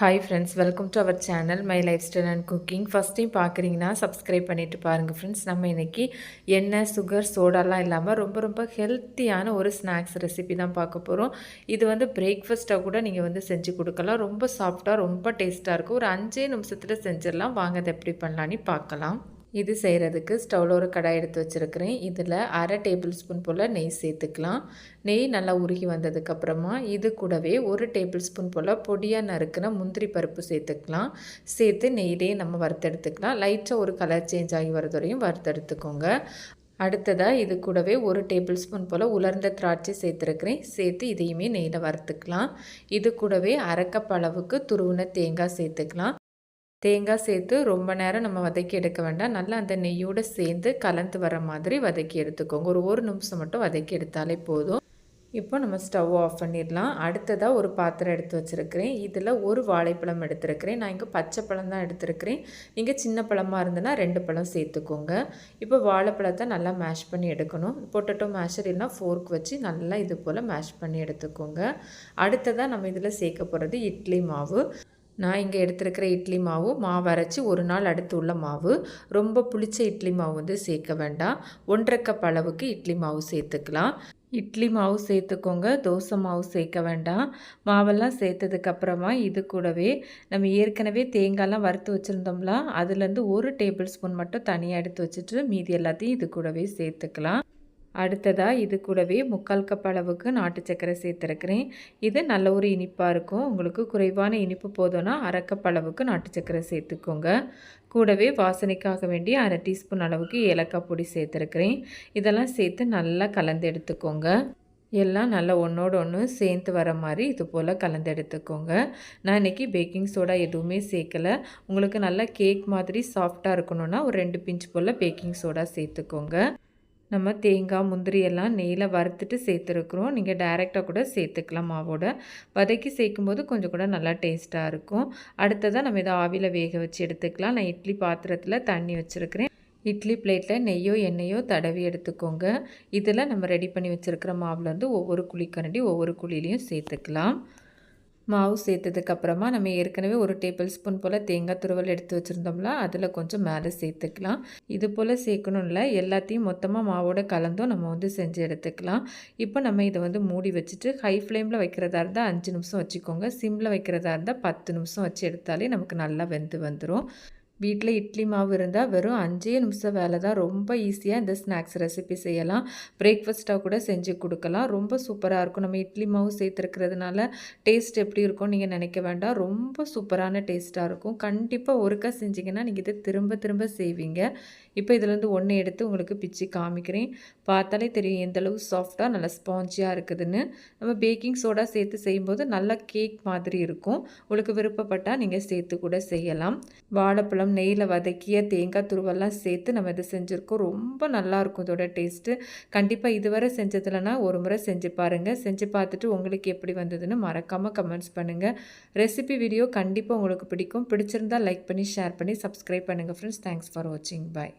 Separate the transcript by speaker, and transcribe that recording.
Speaker 1: Hi friends welcome to our channel my lifestyle and cooking first time பார்க்குறீங்கன்னா subscribe பண்ணிவிட்டு பாருங்கள் friends நம்ம இன்றைக்கி எண்ணெய் சுகர் சோடாலாம் இல்லாமல் ரொம்ப ரொம்ப ஹெல்த்தியான ஒரு ஸ்நாக்ஸ் ரெசிபி தான் பார்க்க போகிறோம் இது வந்து பிரேக்ஃபாஸ்ட்டாக கூட நீங்கள் வந்து செஞ்சு கொடுக்கலாம். ரொம்ப சாஃப்டாக ரொம்ப டேஸ்ட்டாக இருக்கும். ஒரு அஞ்சே நிமிஷத்தில் செஞ்சிடலாம். வாங்க அதை எப்படி பண்ணலான்னு பார்க்கலாம். இது செய்கிறதுக்கு ஸ்டவ்வில் ஒரு கடாய் எடுத்து வச்சுருக்கிறேன். இதில் அரை டேபிள் ஸ்பூன் போல் நெய் சேர்த்துக்கலாம். நெய் நல்லா உருகி வந்ததுக்கப்புறமா இது கூடவே ஒரு டேபிள் ஸ்பூன் போல் பொடியாக நறுக்கிற முந்திரி பருப்பு சேர்த்துக்கலாம். சேர்த்து நெய்யிலே நம்ம வறுத்தெடுத்துக்கலாம். லைட்டாக ஒரு கலர் சேஞ்ச் ஆகி வரது வரையும் வறுத்தெடுத்துக்கோங்க. அடுத்ததாக இது கூடவே ஒரு டேபிள் ஸ்பூன் போல் உலர்ந்த திராட்சை சேர்த்துருக்கிறேன். சேர்த்து இதையுமே நெய்யில் வறுத்துக்கலாம். இது கூடவே அரைக்கப்பளவுக்கு துருவின தேங்காய் சேர்த்துக்கலாம். தேங்காய் சேர்த்து ரொம்ப நேரம் நம்ம வதக்கி எடுக்க வேண்டாம். நல்லா அந்த நெய்யோடு சேர்ந்து கலந்து வர மாதிரி வதக்கி எடுத்துக்கோங்க. ஒரு ஒரு நிமிஷம் மட்டும் வதக்கி எடுத்தாலே போதும். இப்போ நம்ம ஸ்டவ் ஆஃப் பண்ணிடலாம். அடுத்ததாக ஒரு பாத்திரம் எடுத்து வச்சுருக்கிறேன். இதில் ஒரு வாழைப்பழம் எடுத்துருக்கிறேன். நான் இங்கே பச்சை பழம் தான் எடுத்துருக்கிறேன். நீங்கள் சின்ன பழமாக இருந்ததுன்னா ரெண்டு பழம் சேர்த்துக்கோங்க. இப்போ வாழைப்பழத்தை நல்லா மேஷ் பண்ணி எடுக்கணும். பொட்டட்டோ மேஷர் இல்லைனா ஃபோர்க் வச்சு நல்லா இது போல் மேஷ் பண்ணி எடுத்துக்கோங்க. அடுத்ததாக நம்ம இதில் சேர்க்க போகிறது இட்லி மாவு. நான் இங்கே எடுத்துருக்கிற இட்லி மாவு மாவு அரைச்சி ஒரு நாள் அடுத்து உள்ள மாவு. ரொம்ப புளிச்ச இட்லி மாவு வந்து சேர்க்க வேண்டாம். ஒன்றரை கப் அளவுக்கு இட்லி மாவு சேர்த்துக்கலாம். இட்லி மாவு சேர்த்துக்கோங்க. தோசை மாவு சேர்க்க வேண்டாம். மாவெல்லாம் சேர்த்ததுக்கப்புறமா இது கூடவே நம்ம ஏற்கனவே தேங்காய்லாம் வறுத்து வச்சுருந்தோம்ல அதுலேருந்து ஒரு டேபிள் ஸ்பூன் மட்டும் தனியாக எடுத்து வச்சுட்டு மீதி எல்லாத்தையும் இது கூடவே சேர்த்துக்கலாம். அடுத்ததாக இது கூடவே முக்கால் கப் அளவுக்கு நாட்டு சக்கரை சேர்த்துருக்கிறேன். இது நல்ல ஒரு இனிப்பாக இருக்கும். உங்களுக்கு குறைவான இனிப்பு போதும்னா அரைக்கப் அளவுக்கு நாட்டு சக்கரை சேர்த்துக்கோங்க. கூடவே வாசனைக்காக வேண்டி அரை டீஸ்பூன் அளவுக்கு ஏலக்காய் பொடி சேர்த்துருக்கிறேன். இதெல்லாம் சேர்த்து நல்லா கலந்து எடுத்துக்கோங்க. எல்லாம் நல்லா ஒன்றோட ஒன்று சேர்ந்து வர மாதிரி இது போல் கலந்து எடுத்துக்கோங்க. நான் இன்றைக்கி பேக்கிங் சோடா எதுவுமே சேர்க்கலை. உங்களுக்கு நல்லா கேக் மாதிரி சாஃப்டாக இருக்கணும்னா ஒரு ரெண்டு பிஞ்ச் போல் பேக்கிங் சோடா சேர்த்துக்கோங்க. நம்ம தேங்காய் முந்திரி எல்லாம் நெய்யில் வறுத்துட்டு சேர்த்துருக்குறோம். நீங்கள் டைரெக்டாக கூட சேர்த்துக்கலாம் மாவோட. வதக்கி சேர்க்கும்போது கொஞ்சம் கூட நல்லா டேஸ்ட்டாக இருக்கும். அடுத்ததாக நம்ம இதை ஆவியில் வேக வச்சு எடுத்துக்கலாம். நான் இட்லி பாத்திரத்தில் தண்ணி வச்சுருக்கிறேன். இட்லி பிளேட்டில் நெய்யோ எண்ணெயோ தடவி எடுத்துக்கோங்க. இதில் நம்ம ரெடி பண்ணி வச்சுருக்கிற மாவுலேருந்து ஒவ்வொரு குழிக்கரண்டி ஒவ்வொரு குழிலையும் சேர்த்துக்கலாம். மாவு சேர்த்ததுக்கப்புறமா நம்ம ஏற்கனவே ஒரு டேபிள் ஸ்பூன் போல் தேங்காய் துருவல் எடுத்து வச்சுருந்தோம்ல அதில் கொஞ்சம் மேலே சேர்த்துக்கலாம். இது போல் சேர்க்கணும்ல எல்லாத்தையும் மொத்தமாக மாவோட கலந்தும் நம்ம வந்து செஞ்சு எடுத்துக்கலாம். இப்போ நம்ம இதை வந்து மூடி வச்சுட்டு ஹை ஃப்ளேமில் வைக்கிறதா இருந்தால் அஞ்சு நிமிஷம் வச்சுக்கோங்க. சிம்மில் வைக்கிறதா இருந்தால் பத்து நிமிஷம் வச்சு எடுத்தாலே நமக்கு நல்லா வெந்து வந்துடும் வீட்டில் இட்லி மாவு இருந்தால் வெறும் அஞ்சே நிமிஷம் வேலை தான். ரொம்ப ஈஸியாக இந்த ஸ்நாக்ஸ் ரெசிபி செய்யலாம். பிரேக்ஃபாஸ்ட்டாக கூட செஞ்சு கொடுக்கலாம். ரொம்ப சூப்பராக இருக்கும். நம்ம இட்லி மாவு சேர்த்துருக்கிறதுனால டேஸ்ட் எப்படி இருக்கும் நீங்கள் நினைக்க வேண்டாம். ரொம்ப சூப்பரான டேஸ்ட்டாக இருக்கும். கண்டிப்பாக ஒருக்கா செஞ்சிங்கன்னா நீங்கள் இதை திரும்ப திரும்ப செய்வீங்க. இப்போ இதிலேருந்து ஒன்று எடுத்து உங்களுக்கு பிச்சு காமிக்கிறேன். பார்த்தாலே தெரியும் எந்தளவு சாஃப்டாக நல்லா ஸ்பாஞ்சியாக இருக்குதுன்னு. நம்ம பேக்கிங் சோடா சேர்த்து செய்யும்போது நல்லா கேக் மாதிரி இருக்கும். உங்களுக்கு விருப்பப்பட்டால் நீங்கள் சேர்த்து கூட செய்யலாம். வாழைப்பழம் நெய்யில் வதக்கிய தேங்காய் துருவெல்லாம் சேர்த்து நம்ம இதை செஞ்சுருக்கோம். ரொம்ப நல்லாயிருக்கும் இதோட டேஸ்ட்டு. கண்டிப்பாக இதுவரை செஞ்சதுலனா ஒரு முறை செஞ்சு பாருங்கள் செஞ்சு பார்த்துட்டு உங்களுக்கு எப்படி வந்ததுன்னு மறக்காமல் கமெண்ட்ஸ் பண்ணுங்கள் ரெசிபி வீடியோ கண்டிப்பாக உங்களுக்கு பிடிக்கும். பிடிச்சிருந்தால் லைக் பண்ணி ஷேர் பண்ணி சப்ஸ்கிரைப் பண்ணுங்கள் ஃப்ரெண்ட்ஸ். தேங்க்ஸ் ஃபார் வாட்சிங். பாய்